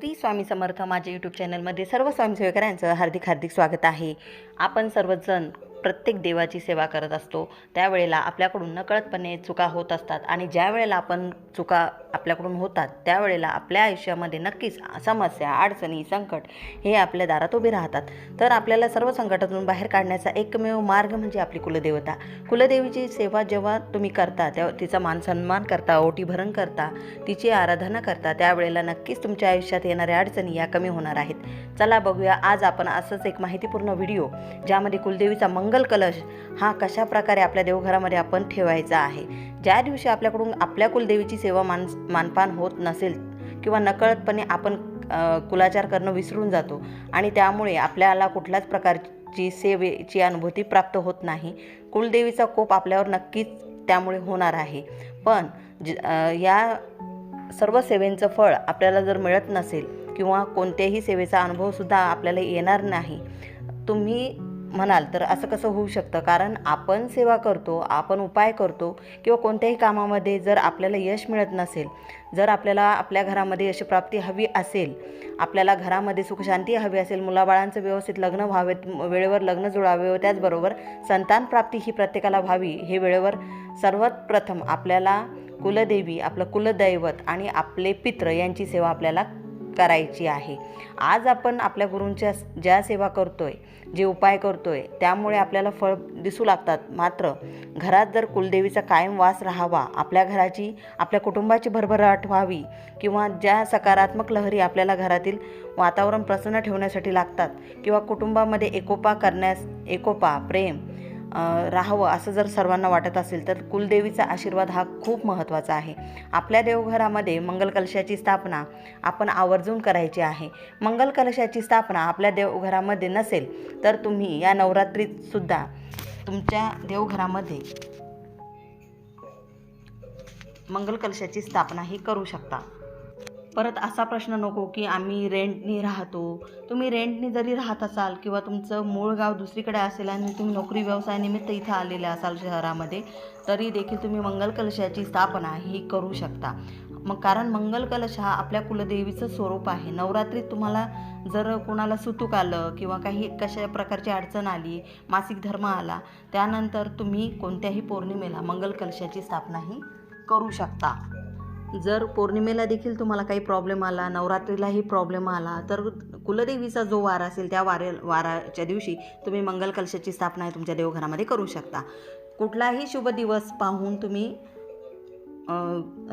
श्री स्वामी समर्थ माझ्या यूट्यूब चॅनलमध्ये सर्व स्वयंसेवकांचं हार्दिक हार्दिक स्वागत आहे. आपण सर्वजण प्रत्येक देवाची सेवा करत असतो. त्यावेळेला आपल्याकडून नकळतपणे चुका होत असतात आणि ज्या वेळेला आपण चुका आपल्याकडून होतात त्यावेळेला आपल्या आयुष्यामध्ये नक्कीच समस्या अडचणी संकट हे आपल्या दारात उभे राहतात. तर आपल्याला सर्व संकटातून बाहेर काढण्याचा एकमेव मार्ग म्हणजे आपली कुलदेवता. कुलदेवीची सेवा जेव्हा तुम्ही करता तेव्हा तिचा मानसन्मान करता ओटी भरण करता तिची आराधना करता त्यावेळेला नक्कीच तुमच्या आयुष्यात येणाऱ्या अडचणी या कमी होणार आहेत. चला बघूया आज आपण असंच एक माहितीपूर्ण व्हिडिओ ज्यामध्ये कुलदेवीचा मंग मंगल कलश हा कशा प्रकारे आपल्या देवघरामध्ये आपण ठेवायचा आहे? ज्या दिवशी आपल्याकडून आपल्या कुलदेवीची सेवा मान मानपान होत नसेल किंवा नकळतपणे आपण कुलाचार करणं विसरून जातो आणि त्यामुळे आपल्याला कुठल्याच प्रकारची सेवेची अनुभूती प्राप्त होत नाही कुलदेवीचा कोप आपल्यावर नक्कीच त्यामुळे होणार आहे. पण ज या सर्व सेवेंचं फळ आपल्याला जर मिळत नसेल किंवा कोणत्याही सेवेचा अनुभवसुद्धा आपल्याला येणार नाही तुम्ही म्हणाल तर असं कसं होऊ शकतं? कारण आपण सेवा करतो आपण उपाय करतो किंवा कोणत्याही कामामध्ये जर आपल्याला यश मिळत नसेल जर आपल्याला आपल्या घरामध्ये यशप्राप्ती हवी असेल आपल्याला घरामध्ये सुखशांती हवी असेल मुलाबाळांचं व्यवस्थित लग्न व्हावेत वेळेवर लग्न जुळावे व त्याचबरोबर संतानप्राप्ती ही प्रत्येकाला व्हावी हे वेळेवर सर्वात प्रथम आपल्याला कुलदेवी आपलं कुलदैवत आणि आपले पित्र यांची सेवा आपल्याला करायची आहे. आज आपण आपल्या गुरूंच्या ज्या सेवा करतोय जे उपाय करतोय त्यामुळे आपल्याला फळ दिसू लागतात. मात्र घरात जर कुलदेवीचा कायम वास राहावा आपल्या घराची आपल्या कुटुंबाची भरभराट व्हावी किंवा ज्या सकारात्मक लहरी आपल्याला घरातील वातावरण प्रसन्न ठेवण्यासाठी लागतात किंवा कुटुंबामध्ये एकोपा करण्यास एकोपा प्रेम राहावं असं जर सर्वांना वाटत असेल तर कुलदेवीचा आशीर्वाद हा खूप महत्त्वाचा आहे. आपल्या देवघरामध्ये मंगल कलशाची स्थापना आपण आवर्जून करायची आहे. मंगल कलशाची स्थापना आपल्या देवघरामध्ये नसेल तर तुम्ही या नवरात्रीतसुद्धा तुमच्या देवघरामध्ये मंगल कलशाची स्थापना ही करू शकता. परत असा प्रश्न नको की आम्ही रेंटनी राहतो. तुम्ही रेंटनी जरी राहत असाल किंवा तुमचं मूळ गाव दुसरीकडे असेल आणि तुम्ही नोकरी व्यवसायानिमित्त इथं आलेले असाल शहरामध्ये तरी देखील तुम्ही मंगल कलशाची स्थापना ही करू शकता. मग कारण मंगल कलश हा आपल्या कुलदेवीचं स्वरूप आहे. नवरात्रीत तुम्हाला जर कोणाला सुतूक आलं किंवा काही कशा प्रकारची अडचण आली मासिक धर्म आला त्यानंतर तुम्ही कोणत्याही पौर्णिमेला मंगल कलशाची स्थापना ही करू शकता. जर पौर्णिमेला देखील तुम्हाला काही प्रॉब्लेम आला नवरात्रीलाही प्रॉब्लेम आला तर कुलदेवीचा जो वार असेल त्या वारे वाराच्या दिवशी तुम्ही मंगल कलशाची स्थापना आहे तुमच्या देवघरामध्ये करू शकता. कुठलाही शुभ दिवस पाहून तुम्ही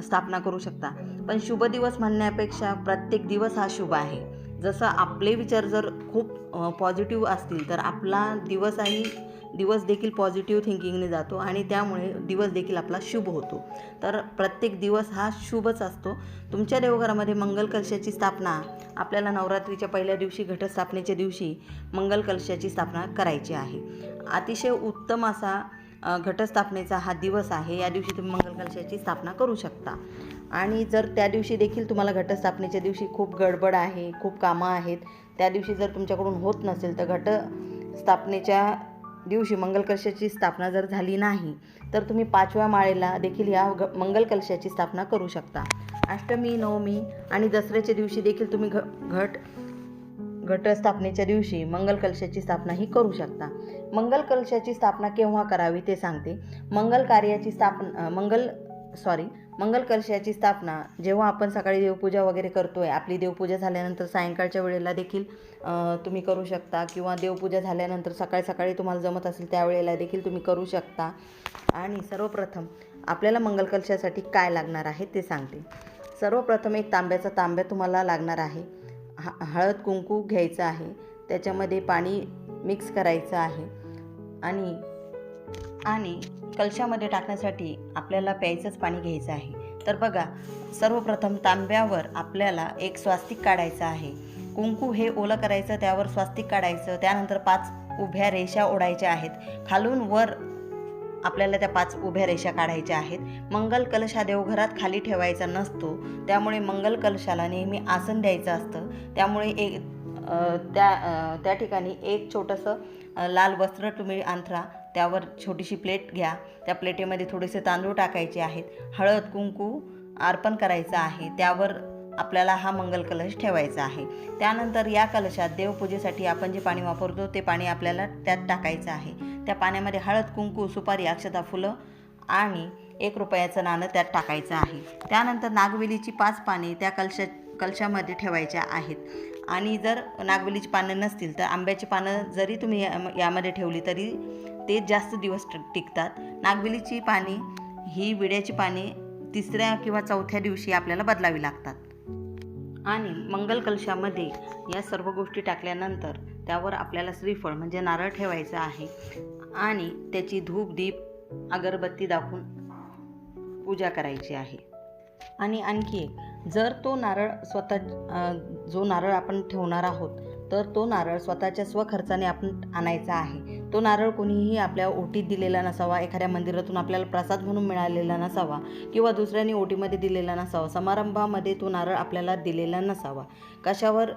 स्थापना करू शकता. पण शुभ दिवस म्हणण्यापेक्षा प्रत्येक दिवस हा शुभ आहे. जसं आपले विचार जर खूप पॉझिटिव्ह असतील तर आपला दिवसही दिवस देखील पॉझिटिव्ह थिंकिंगने जातो आणि त्यामुळे दिवस देखील आपला शुभ होतो. तर प्रत्येक दिवस हा शुभच असतो. तुमच्या देवघरामध्ये मंगल कलशाची स्थापना आपल्याला नवरात्रीच्या पहिल्या दिवशी घटस्थापनेच्या दिवशी मंगल कलशाची स्थापना करायची आहे. अतिशय उत्तम असा घटस्थापनेचा हा दिवस आहे. या दिवशी तुम्ही मंगल कलशाची स्थापना करू शकता. आणि जर त्या दिवशी देखील तुम्हाला घटस्थापनेच्या दिवशी खूप गडबड आहे खूप कामं आहेत त्या दिवशी जर तुमच्याकडून होत नसेल तर घटस्थापनेच्या दिवशी मंगलकलशाची स्थापना जर झाली नाही तर तुम्ही पाचव्या माळेला देखील या ग मंगलकलशाची स्थापना करू शकता. अष्टमी नवमी आणि दसऱ्याच्या दिवशी देखील तुम्ही घ घट घटस्थापनेच्या दिवशी मंगलकलशाची स्थापनाही स्थापना ही करू शकता. मंगलकलशाची स्थापना केव्हा करावी ते सांगते. मंगल कार्याची स्थापना मंगल सॉरी मंगल कलशाची स्थापना जेव्हा आपण सकाळी देवपूजा वगैरे करतो आहे आपली देवपूजा झाल्यानंतर सायंकाळच्या वेळेला देखील तुम्ही करू शकता. किंवा देवपूजा झाल्यानंतर सकाळी सकाळी तुम्हाला जमत असेल त्यावेळेला देखील तुम्ही करू शकता. आणि सर्वप्रथम आपल्याला मंगल कलशासाठी काय लागणार आहे ते सांगते. सर्वप्रथम एक तांब्याचा तांब्या तुम्हाला लागणार आहे. ह हळद कुंकू घ्यायचं आहे. त्याच्यामध्ये पाणी मिक्स करायचं आहे. आणि आणि कलशामध्ये टाकण्यासाठी आपल्याला प्यायचंच पाणी घ्यायचं आहे. तर बघा सर्वप्रथम तांब्यावर आपल्याला एक स्वास्तिक काढायचं आहे. कुंकू हे ओलं करायचं त्यावर स्वास्तिक काढायचं त्यानंतर पाच उभ्या रेषा ओढायच्या आहेत. खालून वर आपल्याला त्या पाच उभ्या रेषा काढायच्या आहेत. मंगल कलश हा देवघरात खाली ठेवायचा नसतो. त्यामुळे मंगल कलशाला नेहमी आसन द्यायचं असतं. त्यामुळे एक त्या त्या ठिकाणी एक छोटंसं लाल वस्त्र तुम्ही अंथरा त्यावर छोटीशी प्लेट घ्या. त्या प्लेटेमध्ये थोडेसे तांदूळ टाकायचे आहेत. हळद कुंकू अर्पण करायचं आहे. त्यावर आपल्याला हा मंगल कलश ठेवायचा आहे. त्यानंतर या कलशात देवपूजेसाठी आपण जे पाणी वापरतो ते पाणी आपल्याला त्यात टाकायचं आहे. त्या पाण्यामध्ये हळद कुंकू सुपारी अक्षता फुलं आणि एक रुपयाचं नाणं त्यात टाकायचं आहे. त्यानंतर नागवेलीची पाच पाने त्या कलशा कलशामध्ये ठेवायच्या आहेत. आणि जर नागवेलीची पानं नसतील तर आंब्याची पानं जरी तुम्ही यामध्ये ठेवली तरी ते जास्त दिवस ट- टिकतात. नागवेलीची पाने ही विड्याची पाने तिसऱ्या किंवा चौथ्या दिवशी आपल्याला बदलावी लागतात. आणि मंगल कलशामध्ये या सर्व गोष्टी टाकल्यानंतर त्यावर आपल्याला श्रीफळ म्हणजे नारळ ठेवायचं आहे. आणि त्याची धूप दीप अगरबत्ती दाखवून पूजा करायची आहे. आणि आणखी एक जर तो नारळ स्वतः जो नारळ आपण ठेवणार आहोत तर तो नारळ स्वतःच्या स्वखर्चाने आपण आणायचा आहे. तो नारळ कोणीही आपल्या ओटीत दिलेला नसावा एखाद्या मंदिरातून आपल्याला प्रसाद म्हणून मिळालेला नसावा किंवा दुसऱ्याने ओटीमध्ये दिलेला नसावा समारंभामध्ये तो नारळ आपल्याला दिलेला नसावा. कशावर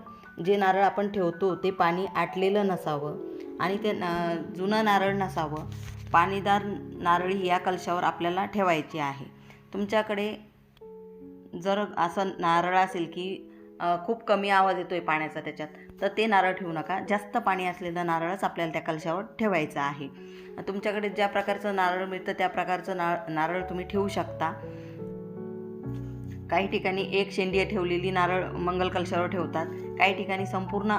जे नारळ आपण ठेवतो ते पाणी आटलेलं नसावं आणि ते ना जुनं नारळ नसावं. पाणीदार नारळी या कलशावर आपल्याला ठेवायची आहे. तुमच्याकडे जर असं नारळ असेल की खूप कमी आवाज येतो आहे पाण्याचा त्याच्यात. तर ते नारळ ठेवू नका. जास्त पाणी असलेलं नारळच आपल्याला त्या कलशावर ठेवायचं आहे. तुमच्याकडे ज्या प्रकारचं नारळ मिळतं त्या प्रकारचं नारळ नारळ तुम्ही ठेवू शकता. काही ठिकाणी एक शेंडिया ठेवलेली नारळ मंगल कलशावर ठेवतात. काही ठिकाणी संपूर्ण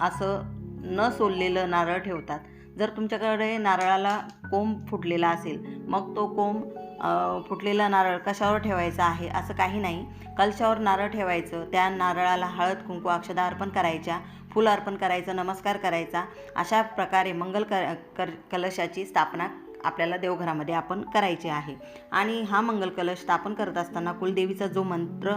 असं न सोललेलं नारळ ठेवतात. जर तुमच्याकडे नारळाला कोंब फुटलेला असेल मग तो कोंब फुटलेला नारळ कशावर ठेवायचा आहे? असं काही नाही. कलशावर नारळ ठेवायचं. त्या नारळाला हळद कुंकू अक्षदा अर्पण करायच्या. फुल अर्पण करायचं नमस्कार करायचा. अशा प्रकारे मंगल क कर कलशाची स्थापना आपल्याला देवघरामध्ये आपण करायची आहे. आणि हा मंगल कलश स्थापन करत असताना कुलदेवीचा जो मंत्र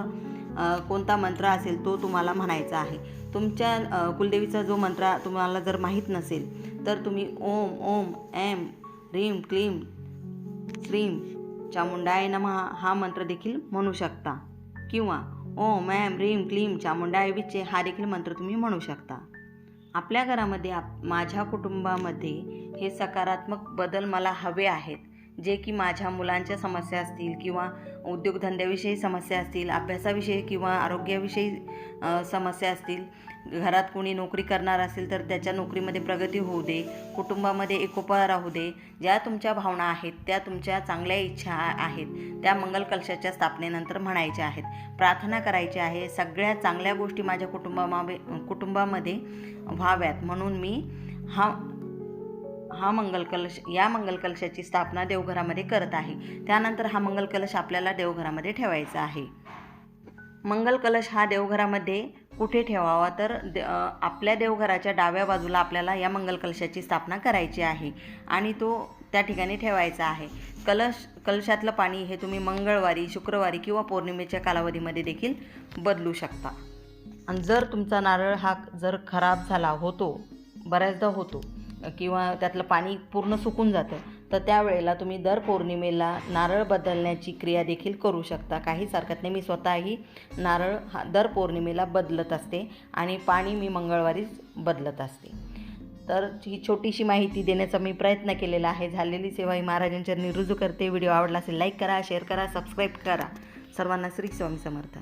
कोणता मंत्र असेल तो तुम्हाला म्हणायचा आहे. तुमच्या कुलदेवीचा जो मंत्र तुम्हाला जर माहीत नसेल तर तुम्ही ओम ओम एम ह्रीम क्लीम श्रीम चामुंडाय नमः हा मंत्र देखील म्हणू शकता. किंवा ओम ॲम रीम क्लीम चामुंडाय विचे हा देखील मंत्र तुम्ही म्हणू शकता. आपल्या घरामध्ये आप माझ्या कुटुंबामध्ये हे सकारात्मक बदल मला हवे आहेत. जे की माझ्या मुलांच्या समस्या असतील किंवा उद्योगधंद्याविषयी समस्या असतील अभ्यासाविषयी किंवा आरोग्याविषयी समस्या असतील घरात कोणी नोकरी करणार असेल तर त्याच्या नोकरीमध्ये प्रगती होऊ दे कुटुंबामध्ये एकोपा राहू दे ज्या तुमच्या भावना आहेत त्या तुमच्या चांगल्या इच्छा आहेत त्या मंगल कलशाच्या स्थापनेनंतर म्हणायच्या आहेत. प्रार्थना करायची आहे सगळ्या चांगल्या गोष्टी माझ्या कुटुंबामा कुटुंबामध्ये व्हाव्यात. म्हणून मी हा हा मंगल कलश या मंगल कलशाची स्थापना देवघरामध्ये करत आहे. त्यानंतर हा मंगल कलश आपल्याला देवघरामध्ये ठेवायचा आहे. मंगल कलश हा देवघरामध्ये कुठे ठेवावा? तर दे आपल्या देवघराच्या डाव्या बाजूला आपल्याला या मंगल कलशाची स्थापना करायची आहे आणि तो त्या ठिकाणी ठेवायचा आहे. कलश कलशातलं पाणी हे तुम्ही मंगळवारी शुक्रवारी किंवा पौर्णिमेच्या कालावधीमध्ये देखील बदलू शकता. आणि जर तुमचा नारळ हा जर खराब झाला होतो बऱ्याचदा होतो किंवा त्यातलं पाणी पूर्ण सुकून जातं तर त्यावेळेला तुम्ही दर पौर्णिमेला नारळ बदलण्याची क्रिया देखील करू शकता. काहीच हरकत नाही मी स्वतःही नारळ हा दर पौर्णिमेला बदलत असते आणि पाणी मी मंगळवारीच बदलत असते. तर ही छोटीशी माहिती देण्याचा मी प्रयत्न केलेला आहे. झालेली सेवा ही महाराजांच्या रुजू करते. व्हिडिओ आवडला असेल लाईक करा शेअर करा सबस्क्राईब करा. सर्वांना श्री स्वामी समर्थ.